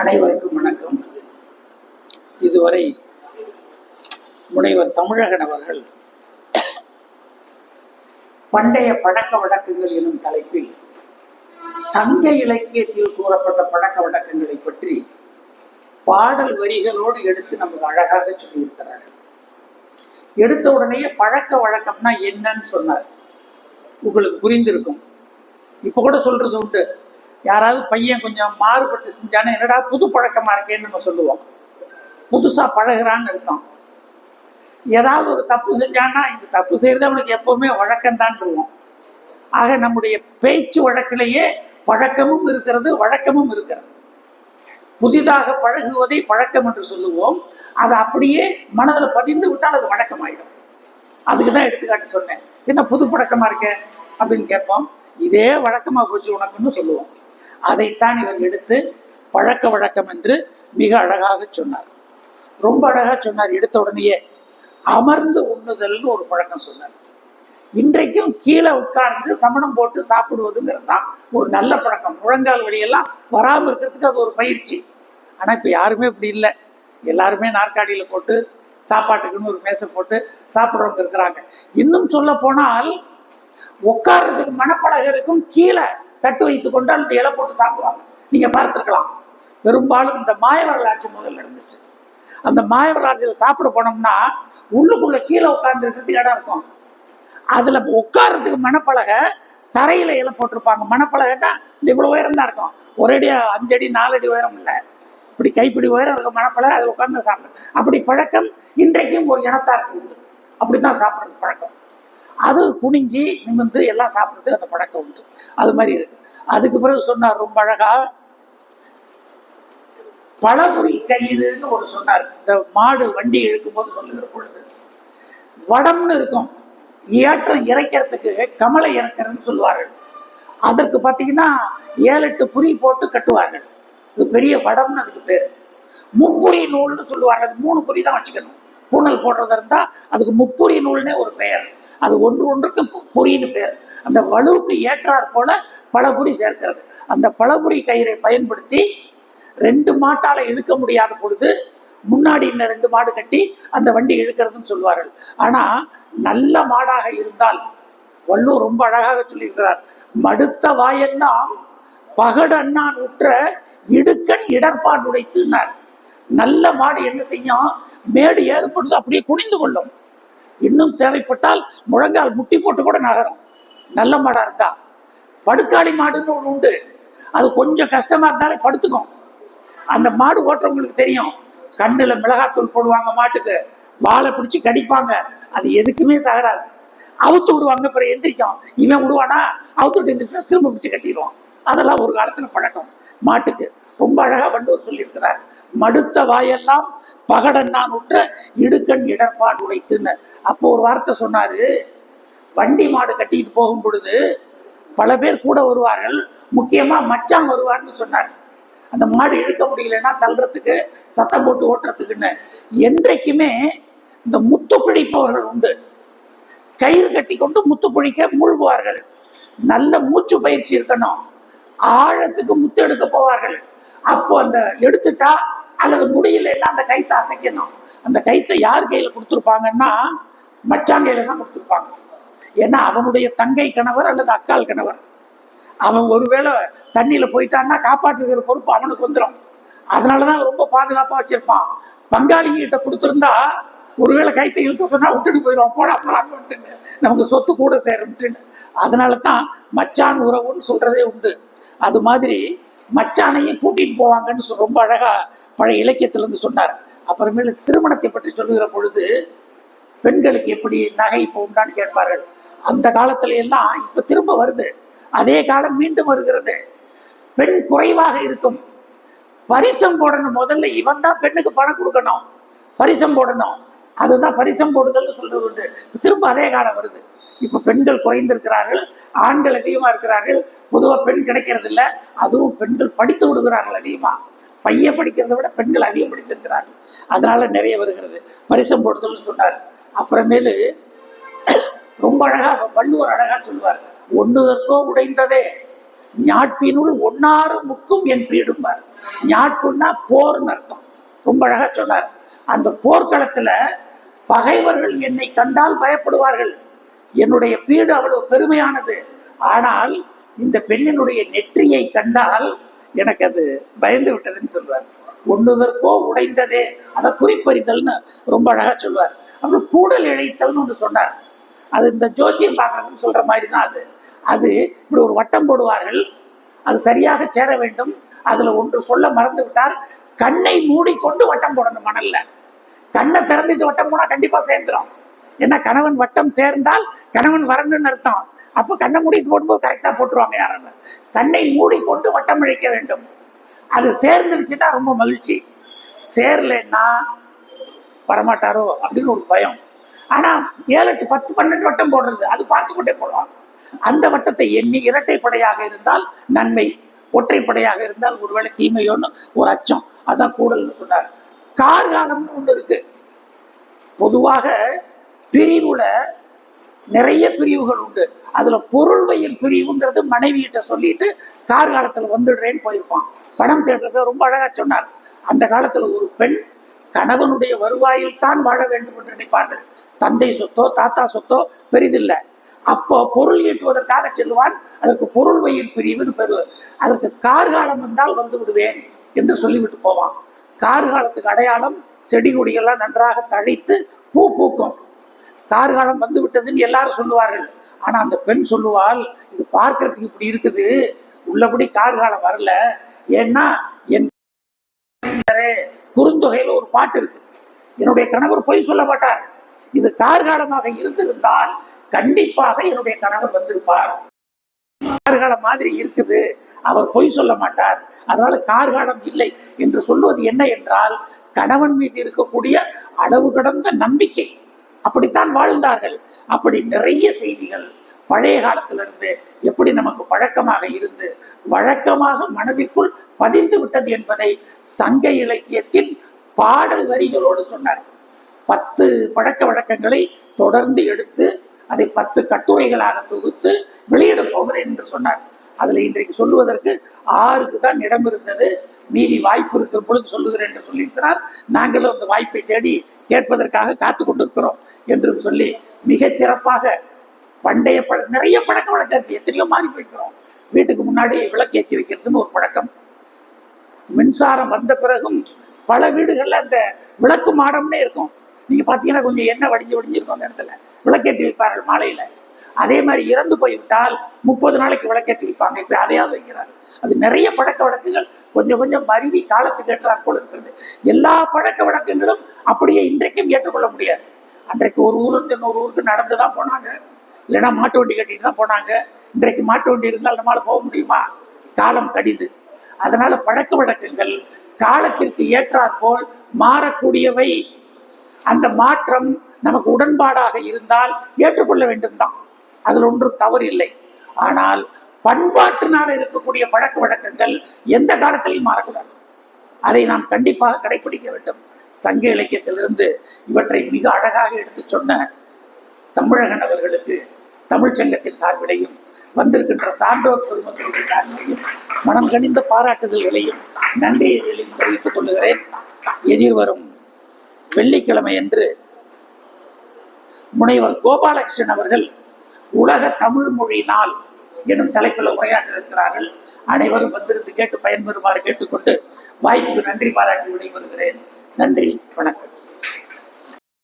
அனைவருக்கும் வணக்கம். இதுவரை முனைவர் தமிழகன் அவர்கள் பண்டைய பழக்க வழக்கங்கள் எனும் தலைப்பில் சங்க இலக்கியத்தில் கூறப்பட்ட பழக்க வழக்கங்களை பற்றி பாடல் வரிகளோடு எடுத்து நமக்கு அழகாக சொல்லியிருக்கிறார்கள் எடுத்த உடனே பழக்க வழக்கம்னா என்னன்னு சொன்னார். உங்களுக்கு புரிந்திருக்கும். இப்போ கூட சொல்றது உண்டு. யாராவது பையன் கொஞ்சம் மாறுபட்டு செஞ்சானே என்னடா புது பழக்கமா இருக்கேன்னு நம்ம சொல்லுவோம். புதுசாக பழகிறான்னு இருக்கோம் ஏதாவது ஒரு தப்பு செஞ்சான்னா இந்த தப்பு செய்கிறது அவனுக்கு எப்போவுமே வழக்கம்தான்ருவோம் ஆக நம்முடைய பேச்சு வழக்கிலேயே பழக்கமும் இருக்கிறது வழக்கமும் இருக்கிறது. புதிதாக பழகுவதை பழக்கம் என்று சொல்லுவோம். அது அப்படியே மனதில் பதிந்து விட்டால் அது வழக்கமாயிடும். அதுக்கு தான் எடுத்துக்காட்டு சொன்னேன். என்ன புது பழக்கமாக இருக்க? அப்படின்னு கேட்போம். இதே வழக்கமாக போச்சு உனக்குன்னு சொல்லுவோம். அதைத்தான் இவர் எடுத்து பழக்க வழக்கம் என்று மிக அழகாக சொன்னார். ரொம்ப அழகாக சொன்னார். எடுத்த உடனேயே அமர்ந்து உண்ணுதல்னு ஒரு பழக்கம் சொன்னார். இன்றைக்கும் கீழே உட்கார்ந்து சமணம் போட்டு சாப்பிடுவதுங்கிறது தான் ஒரு நல்ல பழக்கம். முழங்கால் வழியெல்லாம் வராமல் இருக்கிறதுக்கு அது ஒரு பயிற்சி. ஆனால் இப்போ யாருமே இப்படி இல்லை. எல்லாருமே நாற்காலியில் போட்டு சாப்பாட்டுக்குன்னு ஒரு மேசை போட்டு சாப்பிட்றவங்க இருக்கிறாங்க. இன்னும் சொல்ல போனால் உட்கார்றதுக்கு மனப்பழகருக்கும் கீழே தட்டு வைத்து கொண்டால் அந்த இலை போட்டு சாப்பிடுவாங்க. நீங்கள் பார்த்துருக்கலாம். பெரும்பாலும் இந்த மாயவரல் ஆட்சி முதல்ல இருந்துச்சு அந்த மாயவரல் சாப்பிட போனோம்னா உள்ளுக்குள்ளே கீழே உட்காந்துருக்கிறது இடம் இருக்கும். அதில் உட்கார்றதுக்கு மணப்பலகை தரையில் இலை போட்டிருப்பாங்க. மணப்பலகைன்னா இந்த இவ்வளோ உயரம் தான் இருக்கும். ஒரேடியாக அஞ்சடி நாலடி உயரம் இல்லை. இப்படி கைப்பிடி உயரம் இருக்க மணப்பலகை அதில் உட்காந்து சாப்பிடும் அப்படி பழக்கம் இன்றைக்கும் ஒரு இனத்தாருக்கு உண்டு. அப்படி தான் சாப்பிட்றது பழக்கம். அது குனிஞ்சு நிமிர்ந்து எல்லாம் சாப்பிட்றதுக்கு அந்த பழக்கம் உண்டு. அது மாதிரி இருக்கு. அதுக்கு பிறகு சொன்னார் ரொம்ப அழகா பழமுறி கயிறுன்னு ஒரு சொன்னார். இந்த மாடு வண்டி இழுக்கும் போது சொல்லுகிற பொழுது வடம்னு இருக்கும். ஏற்றம் இறைக்கிறதுக்கு கமலை இறக்கிறதுன்னு சொல்லுவார்கள். அதற்கு பார்த்தீங்கன்னா ஏழு எட்டு புரி போட்டு கட்டுவார்கள். இது பெரிய வடம்னு அதுக்கு பேர். முப்புரி நூல்னு சொல்லுவார்கள். அது மூணு புரி தான் வச்சுக்கணும். பூனல் போடுறதா இருந்தால் அதுக்கு முப்புரி நூல்னே ஒரு பெயர். அது ஒன்று ஒன்றுக்கு பு- புரின்னு அந்த வலுவுக்கு ஏற்றாற் போல பழபுரி சேர்க்கிறது. அந்த பழபுரி கயிறை பயன்படுத்தி ரெண்டு மாட்டால் இழுக்க முடியாத பொழுது முன்னாடி இன்னும் ரெண்டு மாடு கட்டி அந்த வண்டி இழுக்கிறதுன்னு சொல்லுவார்கள் ஆனால் நல்ல மாடாக இருந்தால் வள்ளுவர் ரொம்ப அழகாக சொல்லியிருக்கிறார் மடுத்த வாயெல்லாம் பகடண்ணான் உற்ற இடுக்கண் இடர்பாடு உடைத்துனார் நல்ல மாடு என்ன செய்யும்? மேடு ஏற்படுது அப்படியே குனிந்து கொள்ளும். இன்னும் தேவைப்பட்டால் முழங்கால் முட்டி போட்டு கூட நகரும். நல்ல மாடாக இருந்தா. படுக்காளி மாடுன்னு ஒன்று உண்டு. அது கொஞ்சம் கஷ்டமா இருந்தாலே படுத்துக்கும். அந்த மாடு ஓட்டுறவங்களுக்கு தெரியும். கண்ணுல மிளகாத்தூள் போடுவாங்க மாட்டுக்கு. வாழை பிடிச்சி கடிப்பாங்க. அது எதுக்குமே சகராது அவுத்து விடுவாங்க அப்புறம் எந்திரிக்கும். இவன் விடுவானா? அவுத்து விட்டு எந்திரிச்சா திரும்ப பிடிச்சி கட்டிடுவான். அதெல்லாம் ஒரு காலத்தில் பழக்கம். மாட்டுக்கு. ரொம்ப அழகாக வள்ளுவர் சொல்லியிருக்கிறார் மடுத்த வாயெல்லாம் பகடன் நான் உற்ற இடுக்கண் இடர்பாடு உடைத்துன்னு. அப்போ ஒரு வார்த்தை சொன்னார் வண்டி மாடு கட்டிட்டு போகும் பொழுது பல பேர் கூட வருவார்கள் முக்கியமாக மச்சான் வருவார்னு சொன்னார். அந்த மாடு இழுக்க முடியலன்னா தள்ளுறதுக்கு சத்தம் போட்டு ஓட்டுறதுக்குன்னு. என்றைக்குமே இந்த முத்து குழிப்பவர்கள் உண்டு. கயிறு கட்டி கொண்டு முத்து குழிக்க மூழ்குவார்கள். நல்ல மூச்சு பயிற்சி இருக்கணும். ஆழத்துக்கு முத்து எடுக்க போவார்கள். அப்போ அந்த எடுத்துட்டா அல்லது முடியலன்னா அந்த கைத்தை அசைக்கணும். அந்த கைத்தை யார் கையில கொடுத்துருப்பாங்கன்னா மச்சான் கையில தான் கொடுத்துருப்பாங்க. ஏன்னா அவனுடைய தங்கை கணவர் அல்லது அக்கால் கணவர். அவன் ஒருவேளை தண்ணியில போயிட்டான்னா காப்பாற்றுகிற பொறுப்பு அவனுக்கு வந்துடும் அதனாலதான் ரொம்ப பாதுகாப்பா வச்சிருப்பான். பங்காளி கிட்ட கொடுத்துருந்தா ஒருவேளை கைத்தை இழுக்க சொன்னா விட்டுட்டு போயிடுவான் போட போடான்னு விட்டுன்னு நமக்கு சொத்து கூட சேரும்ட்டுன்னு. அதனால தான் மச்சான் உறவுன்னு சொல்றதே உண்டு. அது மாதிரி மச்சானையும் கூட்டிட்டு போவாங்கன்னு ரொம்ப அழகா பழைய இலக்கியத்திலேருந்து சொன்னார். அப்புறமேலு திருமணத்தை பற்றி சொல்லுகிற பொழுது பெண்களுக்கு எப்படி நகை போகும்னான்னு கேட்பார்கள். அந்த காலத்துல எல்லாம் இப்ப திரும்ப வருது. அதே காலம் மீண்டும் வருகிறது. பெண் குறைவாக இருக்கும். பரிசம் போடணும். முதல்ல இவன் தான் பெண்ணுக்கு பணம் கொடுக்கணும். பரிசம் போடணும். அதுதான் பரிசம் போடுதல்னு சொல்றது உண்டு. திரும்ப அதே காலம் வருது. இப்போ பெண்கள் குறைந்திருக்கிறார்கள். ஆண்கள் அதிகமா இருக்கிறார்கள் பொதுவாக பெண் கிடைக்கிறது இல்லை அதுவும் பெண்கள் படித்து விடுகிறார்கள் அதிகமாக பையன் படிக்கிறதை விட பெண்கள் அதிகம் படித்திருக்கிறார்கள். அதனால நிறைய வருகிறது. பரிசம் போடுதல்னு சொன்னார். அப்புறமேலு ரொம்ப அழகா வள்ளுவர் அழகா சொல்லுவார் ஒன்றுதற்கோ உடைந்ததே ஞாட்பினுள் ஒன்னாறு முக்கும் என் பீடும்பார் ஞாட்புன்னா போர்னு அர்த்தம். ரொம்ப அழகா சொன்னார். அந்த போர்க்களத்துல பகைவர்கள் என்னை கண்டால் பயப்படுவார்கள். என்னுடைய பீடு அவ்வளவு பெருமையானது. ஆனால் இந்த பெண்ணினுடைய நெற்றியை கண்டால் எனக்கு அது பயந்து விட்டதுன்னு சொல்வார். ஒன்றுதற்கோ உடைந்ததே. அதை குறிப்பறிதல்னு ரொம்ப அழகா சொல்வார். அப்புறம் கூடல் இழைத்தல்னு ஒன்று சொன்னார். அது இந்த ஜோசியம் பார்க்கறதுன்னு சொல்ற மாதிரி தான் அது. அது இப்படி ஒரு வட்டம் போடுவார்கள். அது சரியாக சேர வேண்டும். அதுல ஒன்று சொல்ல மறந்து விட்டார். கண்ணை மூடிக்கொண்டு வட்டம் போடணும் மணல்ல. கண்ணை திறந்துட்டு வட்டம் போனா கண்டிப்பா சேர்ந்துரும். ஏன்னா கணவன் வட்டம் சேர்ந்தால் கணவன் வரணும்னு அர்த்தம். அப்போ கண்ணை மூடிட்டு போடும்போது கரெக்டா போட்டுருவாங்க யாரும் கண்ணை மூடிக்கொண்டு வட்டம் இழைக்க வேண்டும். அது சேர்ந்துருச்சுன்னா ரொம்ப மகிழ்ச்சி. சேரலைன்னா வரமாட்டாரோ அப்படின்னு ஒரு பயம். ஆனா ஏழு எட்டு பத்து பன்னெண்டு வட்டம் போடுறது அது பார்த்து கொண்டே போடுவாங்க அந்த வட்டத்தை எண்ணி இரட்டைப்படையாக இருந்தால் நன்மை. ஒற்றைப்படையாக இருந்தால் ஒருவேளை தீமையோன்னு ஒரு அச்சம். அதான் கூடல்னு சொன்னார். கார்காலம்னு ஒண்ணு இருக்கு. பொதுவாக பிரிவுல நிறைய பிரிவுகள் உண்டு. அதுல பொருள்வையில் பிரிவுங்கிறது மனைவியிட்ட சொல்லிட்டு கார்காலத்துல வந்துடுறேன்னு போயிருப்பான். பணம் தேடுறத ரொம்ப அழகா சொன்னார். அந்த காலத்துல ஒரு பெண் கணவனுடைய வருவாயில் தான் வாழ வேண்டும் என்று நினைப்பார்கள். தந்தை சொத்தோ தாத்தா சொத்தோ பெரிதில்லை. அப்போ பொருள் ஈட்டுவதற்காக செல்வான் அதற்கு பொருள் வயிர் பிரிவுன்னு பெறுவர் அதற்கு கார்காலம் வந்தால் வந்து விடுவேன் என்று சொல்லிவிட்டு போவான். கார்காலத்துக்கு அடையாளம் செடி கொடிகள்லாம் நன்றாக தழைத்து பூ பூக்கும். கார்காலம் வந்து விட்டதுன்னு எல்லாரும் சொல்லுவார்கள். ஆனா அந்த பெண் சொல்லுவாள் இது பார்க்கறதுக்கு இப்படி இருக்குது. உள்ளபடி கார்காலம் வரல. ஏன்னா என் குறுந்தொகையில ஒரு பாட்டு இருக்கு. என்னுடைய கணவர் பொய் சொல்ல மாட்டார். இது கார்காலமாக இருந்திருந்தால் கண்டிப்பாக என்னுடைய கணவர் வந்திருப்பார். கார்காலம் மாதிரி இருக்குது. அவர் பொய் சொல்ல மாட்டார். அதனால கார்காலம் இல்லை என்று சொல்லுவது என்ன என்றால் கணவன் மீது இருக்கக்கூடிய அளவு கடந்த நம்பிக்கை. அப்படித்தான் வாழ்ந்தார்கள். அப்படி நிறைய செய்திகள் பழைய காலத்திலிருந்து எப்படி நமக்கு பழக்கமாக இருந்து வழக்கமாக மனதிற்குள் பதிந்து விட்டது என்பதை சங்க இலக்கியத்தின் பாடல் வரிகளோடு சொன்னார். பத்து பழக்க வழக்கங்களை தொடர்ந்து எடுத்து அதை பத்து கட்டுரைகளாக தொகுத்து வெளியிட போகிறேன் என்று சொன்னார். அதில் இன்றைக்கு சொல்லுவதற்கு ஆறுக்கு தான் இடம் இருந்தது. மீதி வாய்ப்பு இருக்கிற பொழுது சொல்லுகிறேன் என்று சொல்லியிருக்கிறார். நாங்களும் அந்த வாய்ப்பை தேடி கேட்பதற்காக காத்து கொண்டிருக்கிறோம் என்று சொல்லி மிகச் சிறப்பாக பண்டைய பழ நிறைய பழக்க வழக்கம் இருக்கு எத்தனையோ மாறி போயிருக்கிறோம் வீட்டுக்கு முன்னாடி விளக்கேற்றி வைக்கிறதுன்னு ஒரு பழக்கம். மின்சாரம் வந்த பிறகும் பல வீடுகளில் அந்த விளக்கு மாடம்னே இருக்கும். நீங்க பாத்தீங்கன்னா கொஞ்சம் எண்ணெய் வடிஞ்சு வடிஞ்சிருக்கும் அந்த இடத்துல. விளக்கேற்றி வைப்பார்கள் மாலையில. அதே மாதிரி இறந்து போய்விட்டால் முப்பது நாளைக்கு விளக்கேற்றி வைப்பாங்க. இப்போ அதையாவது வைக்கிறார். அது நிறைய பழக்க வழக்குகள் கொஞ்சம் கொஞ்சம் மருவி காலத்துக்கு ஏற்றாற் போல இருக்கிறது. எல்லா பழக்க வழக்கங்களும் அப்படியே இன்றைக்கும் ஏற்றுக்கொள்ள முடியாது. அன்றைக்கு ஒரு ஊருக்கு இன்னொரு ஊருக்கு நடந்து தான் போனாங்க. இல்லைன்னா மாட்டு வண்டி கட்டிட்டு தான் போனாங்க. இன்றைக்கு மாட்டு வண்டி இருந்தால் நம்மளால போக முடியுமா? காலம் கடிது. அதனால பழக்க வழக்கங்கள் காலத்திற்கு ஏற்றாற்போல் மாறக்கூடியவை. அந்த மாற்றம் நமக்கு உடன்பாடாக இருந்தால் ஏற்றுக்கொள்ள வேண்டும் தான் அதில் ஒன்றும் தவறு இல்லை. ஆனால் பண்பாட்டினால் இருக்கக்கூடிய பழக்க வழக்கங்கள் எந்த காலத்திலையும் மாறக்கூடாது. அதை நாம் கண்டிப்பாக கடைபிடிக்க வேண்டும். சங்க இலக்கியத்திலிருந்து இவற்றை மிக அழகாக எடுத்து சொன்ன தமிழகன் அவர்களுக்கு தமிழ்ச்சங்கத்தின் சார்பிலையும் வந்திருக்கின்ற சான்றோர் பொதுமக்களுக்கு சார்பிலையும் மனம் கனிந்த பாராட்டுதல்களையும் நன்றிகளையும் தெரிவித்துக் கொள்ளுகிறேன். எதிர்வரும் வெள்ளிக்கிழமை என்று முனைவர் கோபாலகிருஷ்ணன் அவர்கள் உலக தமிழ் மொழி நாள் எனும் தலைப்பில் உரையாற்ற இருக்கிறார்கள். அனைவரும் வந்திருந்து கேட்டு பயன்பெறுமாறு கேட்டுக்கொண்டு வாய்ப்புக்கு நன்றி பாராட்டி விடைபெறுகிறேன். நன்றி வணக்கம்.